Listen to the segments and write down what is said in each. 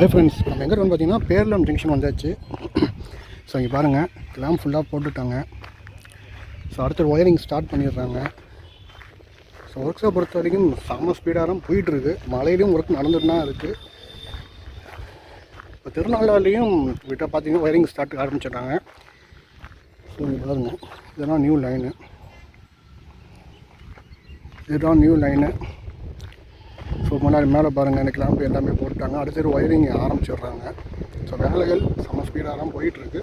Hi friends நம்ம எங்கே வந்து பார்த்தீங்கன்னா பேர்லம் ஜங்ஷன் வந்தாச்சு. ஸோ இங்கே பாருங்கள் கிளாம் ஃபுல்லாக போட்டுட்டாங்க. ஸோ அடுத்த ஒயரிங் ஸ்டார்ட் பண்ணிடுறாங்க. ஸோ ஒர்க்ஸை பொறுத்த வரைக்கும் செம ஸ்பீடாக தான் போயிட்டுருக்கு. மழையிலையும் ஒர்க் நடந்துட்டு தான் இருக்குது இப்போ திருநாளாலையும் விட்டால் பார்த்தீங்கன்னா ஒயரிங் ஸ்டார்ட் ஆரம்பிச்சிட்டாங்க ஸோ இங்கே பாருங்கள் இதெல்லாம் நியூ லைனு இதுதான் நியூ லைனு ஸோ முன்னாடி மேலே பாருங்கள் எனக்கு லேம்பு எல்லாமே போட்டாங்க அடுத்தது ஒயரிங் ஆரம்பிச்சிடுறாங்க. ஸோ வேலைகள் செம்ம ஸ்பீடாக தான் போயிட்டுருக்கு.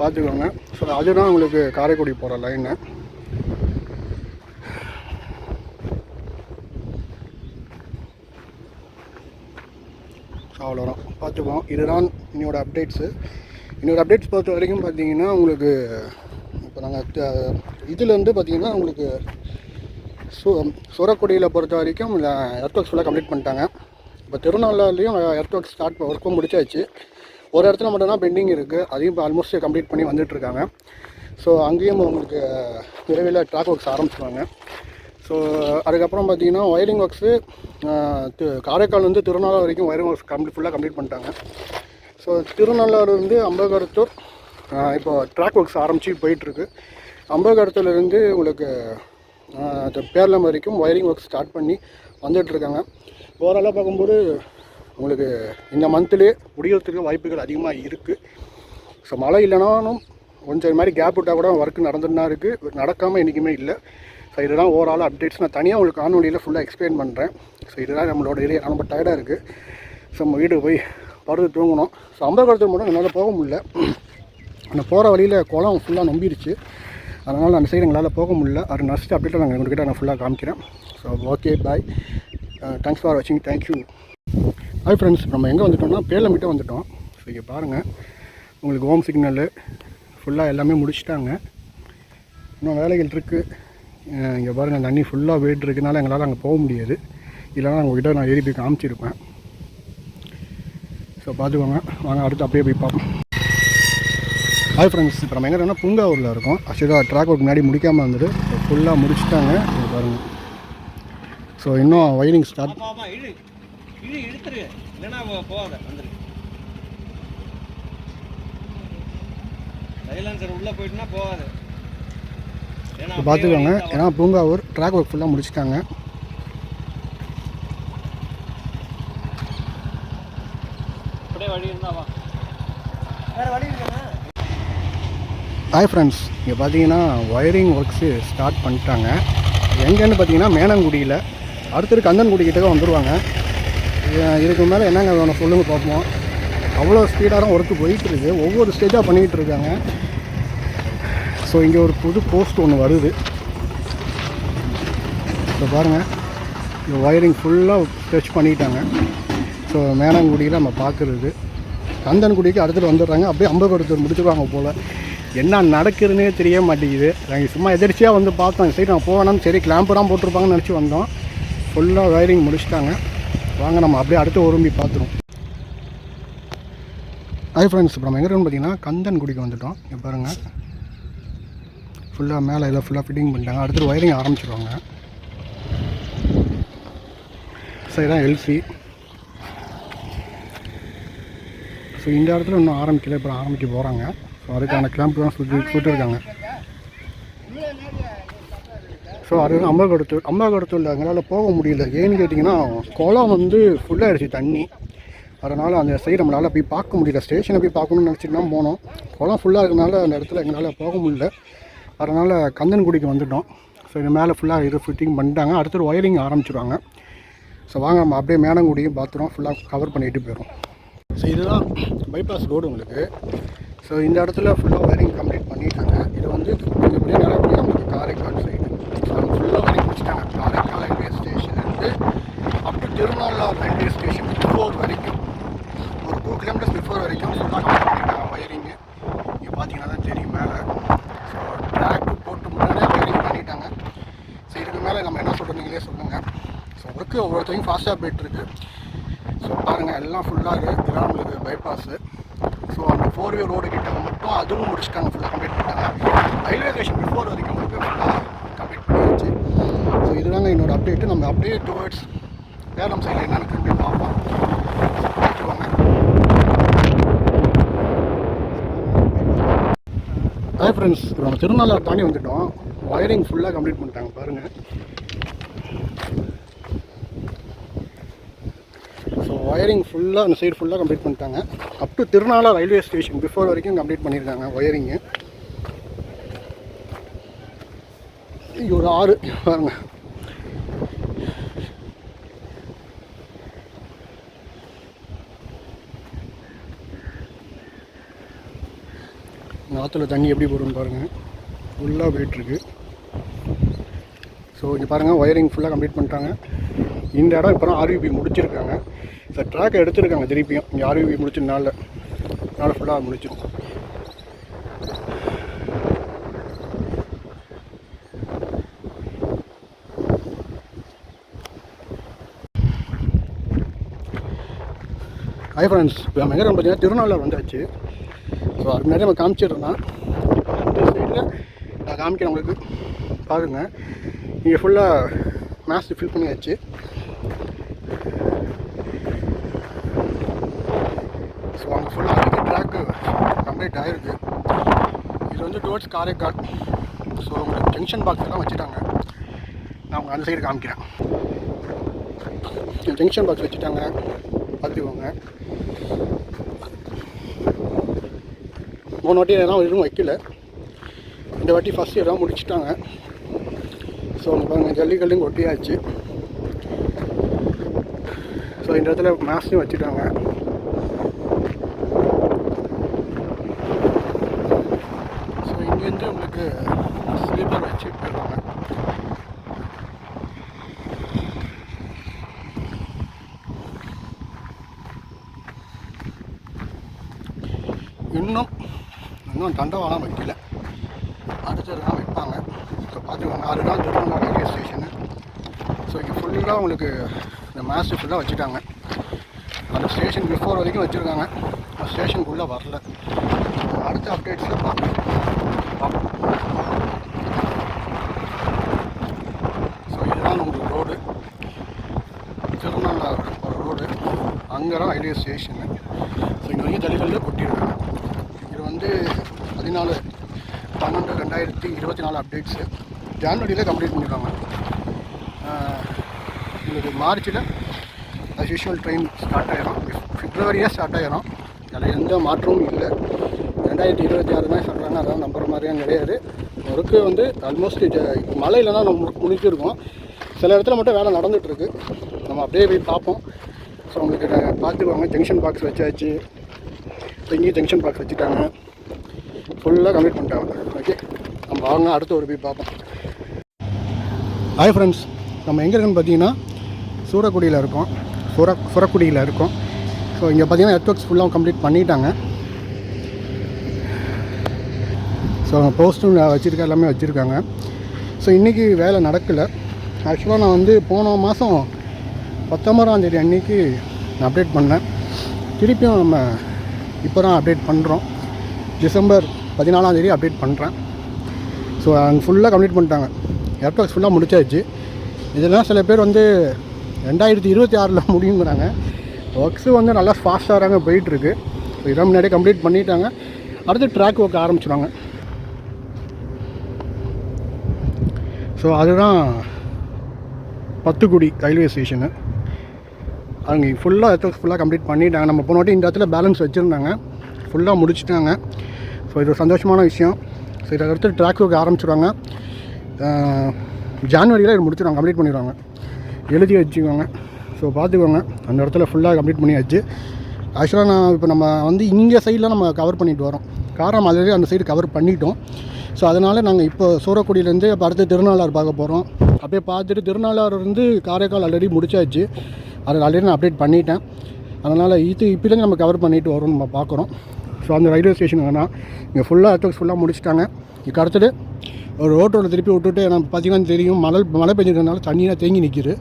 பார்த்துக்கோங்க. ஸோ அதுதான் உங்களுக்கு காரைக்குடி போகிற லைனு ஸோ அவ்வளோதான் பார்த்துக்குவோம் இதுதான் என்னோட அப்டேட்ஸு என்னோடய அப்டேட்ஸ் பொறுத்த வரைக்கும் பார்த்தீங்கன்னா உங்களுக்கு இப்போ நாங்கள் இதுலேருந்து பார்த்தீங்கன்னா உங்களுக்கு சு சுரக்குடியில் பொறுத்த வரைக்கும் எர்த் ஒர்க்ஸ் ஃபுல்லாக கம்ப்ளீட் பண்ணிட்டாங்க. இப்போ திருநள்ளாறுலையும் எர்த் ஒர்க் ஸ்டார்ட் ஒர்க்கும் முடிச்சாச்சு. ஒரு இடத்துல மட்டும்தான் பெண்டிங் இருக்குது அதையும் இப்போ ஆல்மோஸ்ட் கம்ப்ளீட் பண்ணி வந்துட்டுருக்காங்க ஸோ அங்கேயும் உங்களுக்கு விரைவில் ட்ராக் ஒர்க்ஸ் ஆரம்பிச்சுவாங்க ஸோ அதுக்கப்புறம் பார்த்தீங்கன்னா ஒயரிங் ஒர்க்ஸு காரைக்கால் வந்து திருநள்ளாறு வரைக்கும் ஒயரிங் ஒர்க்ஸ் கம்ப்ளீட் ஃபுல்லாக கம்ப்ளீட் பண்ணிட்டாங்க. ஸோ திருநள்ளாறு வந்து அம்பகரத்தூர் இப்போ ட்ராக் ஒர்க்ஸ் ஆரம்பித்து போயிட்டுருக்கு அம்பகரத்துலேருந்து உங்களுக்கு பேரளம் வரைக்கும் ஒயரிங் ஒர்க் ஸ்டார்ட் பண்ணி வந்துட்டுருக்காங்க. ஓவராலாக பார்க்கும்போது உங்களுக்கு இந்த மந்த்லேயே முடியறதுக்கு வாய்ப்புகள் அதிகமாக இருக்குது ஸோ மழை இல்லைனாலும் கொஞ்சம் இது மாதிரி கேப் விட்டால் கூட ஒர்க் நடந்துட்டு தான் இருக்குது நடக்காமல் என்றைக்குமே இல்லை. ஸோ இதுதான் ஓவரால் அப்டேட்ஸ் நான் தனியாக உங்களுக்கு காணொலியில் ஃபுல்லாக எக்ஸ்பிளைன் பண்ணுறேன் ஸோ இதுதான் நம்மளோட ஏரியா ரொம்ப டயர்டாக இருக்குது ஸோ நம்ம வீடு போய் படுத்து தூங்கணும். ஸோ அம்பகரத்துக்கு மட்டும் என்னால் போக முடியல. அந்த போகிற வழியில் குளம் ஃபுல்லாக நம்பிடுச்சு அதனால் அந்த சைடு எங்களால் போக முடியல. அது நெக்ஸ்ட் அப்டேட்டில் நாங்கள் உங்கள்கிட்ட நான் ஃபுல்லாக காமிக்கிறேன். So okay bye thanks for வாட்சிங் தேங்க்யூ ஹாய் ஃப்ரெண்ட்ஸ் நம்ம எங்கே வந்துட்டோம்னா பேலமிட்டே வந்துட்டோம். ஸோ இங்கே பாருங்கள் உங்களுக்கு ஹோம் சிக்னலு ஃபுல்லாக எல்லாமே முடிச்சிட்டாங்க. இன்னும் வேலைகள் இருக்குது uh, இங்கே பாருங்கள் தண்ணி ஃபுல்லாக வெயிட் இருக்கனால எங்களால் அங்கே போக முடியாது. இல்லைனா உங்கள்கிட்ட நான் ஏறி போய் காமிச்சிருப்பேன். ஸோ பார்த்துக்கோங்க. வாங்க அடுத்து அப்படியே போய் பார்ப்போம். ஹாய் ஃப்ரெண்ட்ஸ் இப்போ நம்ம எங்கே இருக்கோம்னா பூங்காவூரில் இருக்கோம். ஆக்சுவலாக ட்ராக் ஒர்க் முன்னாடி முடிக்காமல் இருந்தது ஃபுல்லாக முடிச்சிட்டாங்க. இது பாருங்கள் ஸோ இன்னும் ஒயரிங் ஸ்டார்ட் பார்த்துக்கோங்க ஏன்னா பூங்காவூர் ட்ராக் ஒர்க் ஃபுல்லாக முடிச்சிட்டாங்க. அப்படியே வழி இருந்தா வா. வேற வழி இல்லைண்ணா ஹாய் ஃப்ரெண்ட்ஸ் இங்கே பார்த்தீங்கன்னா ஒயரிங் ஒர்க்ஸு ஸ்டார்ட் பண்ணிட்டாங்க. எங்கேன்னு பார்த்தீங்கன்னா மேனங்குடியில். அடுத்தது கந்தன்குடிக்கிட்ட தான் வந்துடுவாங்க இதுக்கு மேலே என்னங்க வேணும் சொல்லுங்கள் பார்ப்போம் அவ்வளோ ஸ்பீடாக தான் ஒர்க்கு போயிட்டு இருக்கு. ஒவ்வொரு ஸ்டேஜாக பண்ணிகிட்டு இருக்காங்க. ஸோ இங்கே ஒரு புது போஸ்ட் ஒன்று வருது. இப்போ பாருங்கள் இந்த ஒயரிங் ஃபுல்லாக ஸ்ட்ரெச் பண்ணிட்டாங்க. ஸோ மேனங்குடியில் நம்ம பார்க்குறது கந்தன்குடிக்கு அடுத்துட்டு வந்துடுறாங்க. அப்படியே அம்பகடுத்து முடிச்சிருவாங்க போல். என்ன நடக்குதுன்னே தெரிய மாட்டேங்குது. நாங்கள் சும்மா எதிர்ச்சியாக வந்து பார்த்தோம். சரி நான் போவேனாம் சரி கிளாம்பு தான் போட்டிருப்பாங்கன்னு நினச்சி வந்தோம். ஃபுல்லாக வயரிங் முடிச்சிட்டாங்க. வாங்க நம்ம அப்படியே அடுத்து ஒரும்பி பார்த்துருவோம். ஹை ஃப்ரெண்ட்ஸ் இப்போ நம்ம எங்கே இருக்கோம்னு பார்த்தீங்கன்னா கந்தன்குடிக்கு வந்துட்டோம். இங்கே பாருங்கள் ஃபுல்லாக மேலே எல்லாம் ஃபுல்லாக ஃபிட்டிங் பண்ணிட்டாங்க. அடுத்து ஒயரிங் ஆரம்பிச்சிருவாங்க. சரி தான் எல்சி ஸோ இந்த இடத்துல இன்னும் ஆரம்பிக்கல. இப்போ ஆரம்பிக்க போகிறாங்க ஸோ அதுக்கான கிளாம்ப் தான் சுற்றி சுட்டிருக்காங்க. ஸோ அது வந்து அம்பகடுத்தூர் எங்களால் போக முடியல. ஏன்னு கேட்டிங்கன்னா குளம் வந்து ஃபுல்லாகிடுச்சு தண்ணி. அதனால் அந்த சைடு நம்மளால் போய் பார்க்க முடியல. ஸ்டேஷனை போய் பார்க்கணும்னு நினச்சிட்டு தான் போனோம். குளம் ஃபுல்லாக இருக்கனால அந்த இடத்துல எங்களால் போக முடியல. அதனால் கந்தன்குடிக்கு வந்துட்டோம். ஸோ இது மேலே ஃபுல்லாக இது ஃபிட்டிங் பண்ணிட்டாங்க. அடுத்தது ஒயரிங் ஆரம்பிச்சிருவாங்க. ஸோ வாங்க நம்ம அப்படியே மேனங்குடியும் பாத்ரூம் ஃபுல்லாக கவர் பண்ணிட்டு போயிடும் ஸோ இதுதான் பைபாஸ் ரோடு உங்களுக்கு. ஸோ இந்த இடத்துல ஃபுல்லாக ஒயரிங் கம்ப்ளீட் பண்ணிட்டாங்க. இது வந்து கொஞ்சம் அப்படியே நல்லபடியாக காரைக்கால் சைடு ஃபுல்லாக ஒயரிங் முடிச்சிட்டாங்க காரைக்கால் ரயில்வே ஸ்டேஷன்லேருந்து up to Thirunallar railway station before வரைக்கும். ஒரு டூ கிலோமீட்டர்ஸ் பிஃபோர் வரைக்கும் ஃபுல்லாக கம்ப்ளீட் பண்ணிட்டாங்க ஒயரிங்கு இங்கே பார்த்தீங்கன்னா தான் தெரியும் மேலே. ஸோ ட்ராக் போட்டு முன்னாடியே ஒயரிங் பண்ணிட்டாங்க. ஸோ இதுக்கு மேலே நம்ம என்ன சொல்கிறீங்களே சொல்லுங்கள் ஸோ ஒர்க்கு ஒவ்வொருத்தையும் ஃபாஸ்ட்டாக போயிட்டுருக்கு ஸோ பாருங்கள் எல்லாம் ஃபுல்லாக இருக்குது கிராமில் பைபாஸு ஃபோர் வே ரோடு கிட்ட மட்டும் அதுவும் முடிச்சுட்டாங்க. ஃபுல்லாக கம்ப்ளீட் பண்ணிட்டாங்க. ரயில்வே ஸ்டேஷன் பிஃபோர் வரைக்கும் மட்டும் ஃபுல்லாக கம்ப்ளீட் பண்ணியாச்சு. ஸோ இதுதாங்க என்னோடய அப்டேட்டு நம்ம அப்படியே டுவர்ட்ஸ் சேலம் சைடில் என்னென்னு திரும்பி பார்ப்போம். ஹாய் ஃப்ரெண்ட்ஸ் நம்ம திருநள்ளாறு தாண்டி வந்துட்டோம். ஒயரிங் ஃபுல்லாக கம்ப்ளீட் பண்ணிட்டாங்க பாருங்கள் ஒயரிங் ஃபுல்லாக அந்த சைடு ஃபுல்லாக கம்ப்ளீட் பண்ணிட்டாங்க. Up to Thirunallar railway station before வரைக்கும் கம்ப்ளீட் பண்ணியிருக்காங்க ஒயரிங்கு இங்க ஒரு ஆறு. பாருங்க. ஆற்றுல தண்ணி எப்படி போடுன்னு பாருங்கள் ஃபுல்லாக போயிட்டுருக்கு. ஸோ இங்கே பாருங்கள் ஒயரிங் ஃபுல்லாக கம்ப்ளீட் பண்ணிட்டாங்க. இந்த இடம் இப்போ தான் ஆர்யூபி முடிச்சிருக்காங்க. இப்போ ட்ராக்கை எடுத்திருக்காங்க திருப்பியும். இங்கே ஆர்யூபி முடிச்ச நாளில். நாள் ஃபுல்லாக முடிச்சிடும் ஹை ஃப்ரெண்ட்ஸ் இப்போ நம்ம எங்கே பார்த்தீங்கன்னா திருநாளில் வந்தாச்சு. ஸோ அது முன்னாடி நம்ம காமிச்சிடுறோம். அந்த சைடில் நான் காமிக்கிறேன் உங்களுக்கு. பாருங்கள் இங்கே ஃபுல்லாக மேட்ச் ஃபில் பண்ணியாச்சு. ஸோ அங்கே ஃபுல்லாக அதிக ட்ராக்கு கம்ப்ளீட் ஆகிருக்கு இது வந்து டுவர்ட்ஸ் காரைக்கால். ஸோ உங்களுக்கு ஜங்ஷன் பாக்ஸ் எல்லாம் வச்சுட்டாங்க. நான் அவங்க அந்த சைடு காமிக்கிறேன். ஜங்ஷன் பாக்ஸ் வச்சுட்டாங்க. பார்த்துக்கோங்க மூணு வாட்டி எல்லாம் எதுவும் வைக்கல. இந்த வாட்டி ஃபஸ்ட் எல்லாம் முடிச்சிட்டாங்க. ஸோ உங்களுக்கு பாருங்கள் ஜல்லிக்கல்லும் கொட்டியாச்சு ஸோ இந்த இடத்துல மேக்ஸும் வச்சுட்டாங்க ஸோ இங்கேருந்து உங்களுக்கு ஸ்லீப்பர் வச்சு போயிடுவாங்க. இன்னும் இன்னும் தண்டவாளம் வைக்கல. அடுத்தது தான் வைப்பாங்க ஸோ பார்த்துக்கோங்க அதுதான் நாள் திருவண்ணா ரயில்வே ஸ்டேஷனு ஸோ இங்கே ஃபுல்லாக உங்களுக்கு இந்த மாஸ்டர் ஃபுல்லாக வச்சுட்டாங்க. அந்த ஸ்டேஷன் பிஃபோர் வரைக்கும் வச்சுருக்காங்க. அந்த ஸ்டேஷனுக்குள்ளே வரல. அடுத்த அப்டேட்ஸில் பார்ப்போம். ஸோ இதுதான் உங்களுக்கு ரோடு திருநள்ளா ஒரு ரோடு அங்கே தான் ரயில்வே ஸ்டேஷனு ஸோ இங்கே வரைக்கும் ஜல்லிக்கல்ல கொட்டியிருக்காங்க இது வந்து பதினாலு பன்னெண்டு ரெண்டாயிரத்தி இருபத்தி நாலு அப்டேட்ஸு ஜான்வரியில் கம்ப்ளீட் பண்ணியிருக்காங்க உங்களுக்கு மார்ச்சில் அஸ் யூஷுவல் ட்ரெயின் ஸ்டார்ட் ஆகிரும் பிப்ரவரியே ஸ்டார்ட் ஆகிரும் அதில் எந்த மாற்றமும் இல்லை. ரெண்டாயிரத்தி இருபத்தி ஆறு தான் சொல்கிறாங்க அதான் நம்புற மாதிரியும் கிடையாது. ஒர்க்கு வந்து ஆல்மோஸ்ட் மழையில் தான் நம்ம முடிச்சிருக்கோம் சில இடத்துல மட்டும் வேலை நடந்துகிட்ருக்கு நம்ம அப்படியே போய் பார்ப்போம். ஸோ உங்களுக்கு பார்த்துக்குவாங்க ஜங்ஷன் பாக்ஸ் வச்சாச்சு. இங்கேயும் ஜங்ஷன் பாக்ஸ் வச்சுட்டாங்க. ஃபுல்லாக கம்ப்ளீட் பண்ணிட்டாங்க. ஓகே நம்ம வாங்க அடுத்த ஒரு போய் பார்ப்போம். ஹாய் ஃப்ரெண்ட்ஸ் நம்ம எங்கே இருக்குன்னு பார்த்தீங்கன்னா சூரக்குடியில் இருக்கோம். சூர சுரக்குடியில் இருக்கோம். ஸோ இங்கே பார்த்தீங்கன்னா நெட்ஒர்க்ஸ் ஃபுல்லாக கம்ப்ளீட் பண்ணிட்டாங்க. ஸோ அவங்க போஸ்ட்டும் வச்சுருக்க எல்லாமே வச்சுருக்காங்க. ஸோ இன்றைக்கி வேலை நடக்கலை. ஆக்சுவலாக நான் வந்து போன மாதம் பத்தொம்பதாந்தேதி அன்றைக்கி நான் அப்டேட் பண்ணேன். திருப்பியும் நம்ம இப்போ தான் அப்டேட் பண்ணுறோம் டிசம்பர் பதினாலாந்தேதி அப்டேட் பண்ணுறேன் ஸோ அங்கே ஃபுல்லாக கம்ப்ளீட் பண்ணிட்டாங்க. ஏர்பாக்ஸ் ஃபுல்லாக முடிச்சாச்சு. இதெல்லாம் சில பேர் வந்து ரெண்டாயிரத்தி இருபத்தி ஆறில் முடியுங்கிறாங்க. ஒர்க்ஸு வந்து நல்லா ஃபாஸ்ட்டாக போயிட்டுருக்கு. ஸோ இதான் முன்னாடியே கம்ப்ளீட் பண்ணிட்டாங்க. அடுத்து ட்ராக் ஒர்க் ஆரம்பிச்சிடுவாங்க ஸோ அதுதான் பத்துக்குடி ரயில்வே ஸ்டேஷனு அவங்க ஃபுல்லாக எத்தோக்ஸ் ஃபுல்லாக கம்ப்ளீட் பண்ணிட்டாங்க. நம்ம போன வாட்டி இந்த இடத்துல பேலன்ஸ் வச்சுருந்தாங்க. ஃபுல்லாக முடிச்சிட்டாங்க. ஸோ இது ஒரு சந்தோஷமான விஷயம். ஸோ இதை அடுத்து ட்ராக் ஒர்க் ஆரம்பிச்சிடுவாங்க ஜான்வரியில் இது முடிச்சிடுவாங்க கம்ப்ளீட் பண்ணிடுவாங்க. எழுதி வச்சுக்கோங்க. ஸோ பார்த்துக்கோங்க. அந்த இடத்துல ஃபுல்லாக கம்ப்ளீட் பண்ணியாச்சு. ஆக்சுவலாக நான் இப்போ நம்ம வந்து இங்கே சைடில் நம்ம கவர் பண்ணிட்டு வரோம். காரம் ஆல்ரெடி அந்த சைடு கவர் பண்ணிட்டோம். ஸோ அதனால் நாங்கள் இப்போ சூரக்குடியிலேருந்து இப்போ அடுத்து திருநாளார் பார்க்க போகிறோம் அப்படியே பார்த்துட்டு திருநாளார் இருந்து காரைக்கால் ஆல்ரெடி முடிச்சாச்சு. அதை ஆல்ரெடி நான் அப்டேட் பண்ணிட்டேன். அதனால் இது இப்போலேருந்து நம்ம கவர் பண்ணிட்டு வரோம் நம்ம பார்க்குறோம். ஸோ அந்த ரயில்வே ஸ்டேஷன் வேணாம் இங்கே ஃபுல்லாக அட்டோக்ஸ் ஃபுல்லாக முடிச்சிட்டாங்க. இதுக்கு அடுத்தது ஒரு ரோட்டோட திருப்பி விட்டுட்டு எனக்கு பார்த்தீங்கன்னா தெரியும் மழை மழை பெஞ்சிருக்கனால தண்ணியாக தேங்கி நிற்கிது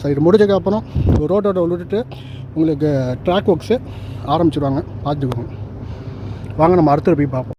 ஸோ இது முடிஞ்சதுக்கப்புறம் ஒரு ரோட்டோட விட்டுட்டு உங்களுக்கு ட்ராக் ஒர்க்ஸு ஆரம்பிச்சிடுவாங்க பார்த்துக்கோங்க. வாங்க நம்ம அடுத்த போய் பார்ப்போம்.